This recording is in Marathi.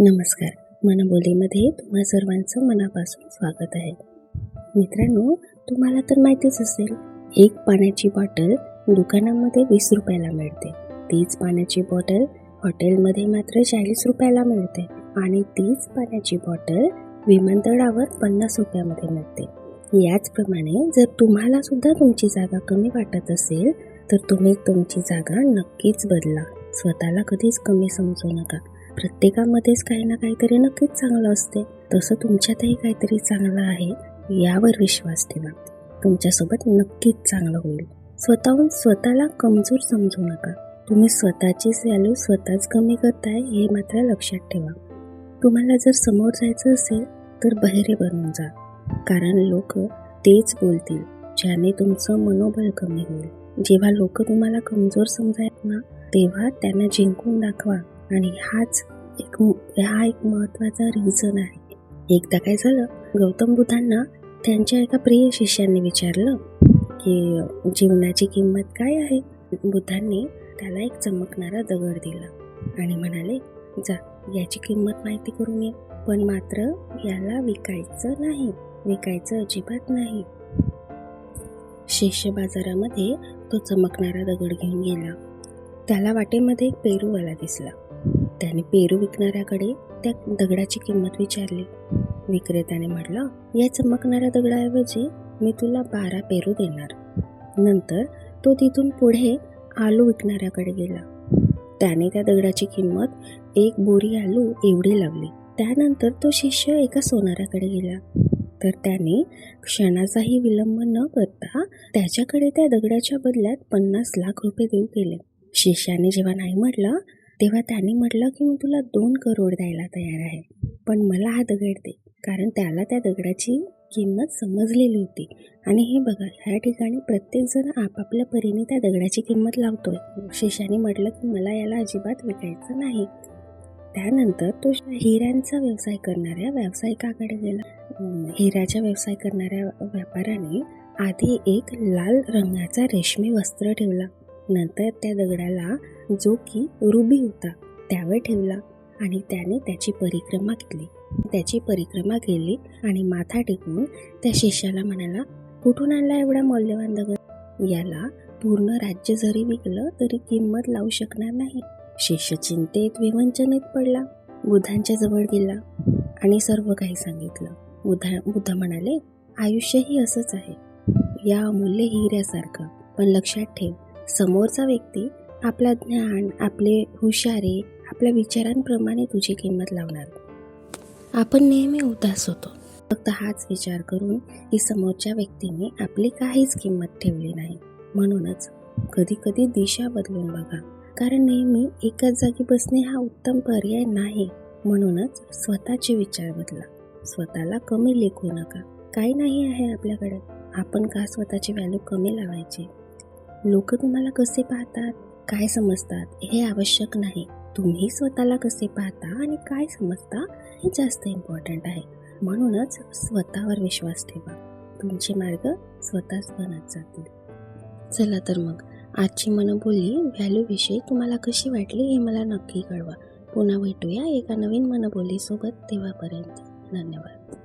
नमस्कार. मनबोलीमध्ये तुम्हा सर्वांचं मनापासून स्वागत आहे. मित्रांनो तुम्हाला तर माहितीच असेल एक पाण्याची बॉटल दुकानामध्ये वीस रुपयाला मिळते. तीच पाण्याची बॉटल हॉटेलमध्ये मात्र चाळीस रुपयाला मिळते आणि तीच पाण्याची बॉटल विमानतळावर पन्नास रुपयामध्ये मिळते. याचप्रमाणे जर तुम्हाला सुद्धा तुमची जागा कमी वाटत असेल तर तुम्ही तुमची जागा नक्कीच बदला. स्वतःला कधीच कमी समजू नका. प्रत्येकामध्येच काही ना काहीतरी नक्कीच चांगलं असते. तसं तुमच्यातही काहीतरी चांगलं आहे यावर विश्वास ठेवा. तुमच्यासोबत नक्कीच चांगलं होईल. स्वतःहून स्वतःला कमजोर समजू नका. तुम्ही स्वतःचीच व्हॅल्यू स्वतःच कमी करताय हे मात्र लक्षात ठेवा. तुम्हाला जर समोर जायचं असेल तर बहिरे बनून जा. कारण लोक तेच बोलतील ज्याने तुमचं मनोबल कमी होईल. जेव्हा लोक तुम्हाला कमजोर समजायत ना तेव्हा त्यांना जिंकून दाखवा. आणि हाच एक हा एक महत्त्वाचा रिझन आहे. एकदा काय झालं गौतम बुद्धांना त्यांच्या एका प्रिय शिष्याने विचारलं की जीवनाची किंमत काय आहे? बुद्धांनी त्याला एक चमकणारा दगड दिला आणि म्हणाले जा याची किंमत माहिती करून ये पण मात्र याला विकायचं नाही विकायचं अजिबात नाही. शिष्य बाजारामध्ये तो चमकणारा दगड घेऊन गेला. त्याला वाटेमध्ये एक पेरूवाला दिसला. त्याने पेरू विकणाऱ्याकडे त्या दगडाची किंमत विचारली. विक्रेत्याने म्हटलं या चमकणाऱ्या दगडाऐवजी मी तुला बारा पेरू देणार. नंतर तो तिथून पुढे आलू विकणाऱ्याकडे गेला. त्याने त्या दगडाची किंमत एक बोरी आलू एवढी लावली. त्यानंतर तो शिष्य एका सोनाराकडे गेला. तर त्याने क्षणाचाही विलंब न करता त्याच्याकडे त्या दगडाच्या बदल्यात पन्नास लाख रुपये देऊ केले. शिष्याने जेव्हा नाही म्हटलं तेव्हा त्याने म्हटलं की मी तुला दोन करोड द्यायला तयार आहे. पण मला हा दगड दे. कारण त्याला त्या दगडाची किंमत समजलेली होती. आणि हे बघा ह्या ठिकाणी प्रत्येकजण आपापल्या परीने त्या दगडाची किंमत लावतोय. शिष्याने म्हटलं की मला याला अजिबात विकायचं नाही. त्यानंतर तो हिऱ्यांचा व्यवसाय करणाऱ्या व्यावसायिकाकडे गेला. हिऱ्याचा व्यवसाय करणाऱ्या व्यापाऱ्याने आधी एक लाल रंगाचा रेशमी वस्त्र ठेवला. नंतर त्या दगडाला जो की रुबी होता त्यावर ठेवला आणि त्याने त्याची परिक्रमा केली. त्याची परिक्रमा केली आणि माथा टेकून त्या शिष्याला म्हणाला कुठून आणला एवढा मौल्यवान दगड? याला पूर्ण राज्य जरी विकलं तरी किंमत लावू शकणार नाही. शिष्य चिंतेत विवंचनेत पडला बुद्धांच्या जवळ गेला आणि सर्व काही सांगितलं. बुद्धा बुद्ध म्हणाले आयुष्य ही असंच आहे. या अमूल्य हिऱ्यासारखं. पण लक्षात ठेव समोरचा व्यक्ती आपला ज्ञान आपले हुशारी आपल्या विचारांप्रमाणे तुझी किंमत लावणार. आपण नेहमी उदास होतो. फक्त हाच विचार करून की समोरच्या व्यक्तीने आपली काहीच किंमत ठेवली नाही. म्हणूनच कधी कधी दिशा बदलून बघा. कारण नेहमी एकाच जागी बसणे हा उत्तम पर्याय नाही. म्हणूनच स्वतःचे विचार बदला. स्वतःला कमी लेखू नका. काही नाही आहे आपल्याकडे. आपण का स्वतःची व्हॅल्यू कमी लावायची? लोक तुम्हाला कसे पाहतात? काय समजतात हे आवश्यक नाही. तुम्ही स्वतःला कसे पाहता आणि काय समजता हे जास्त इम्पॉर्टंट आहे. म्हणूनच स्वतःवर विश्वास ठेवा. तुमचे मार्ग स्वतःच बनत जातील. चला तर मग आजची मनबोली व्हॅल्यूविषयी तुम्हाला कशी वाटली हे मला नक्की कळवा. पुन्हा भेटूया एका नवीन मनबोलीसोबत तेव्हापर्यंत. धन्यवाद.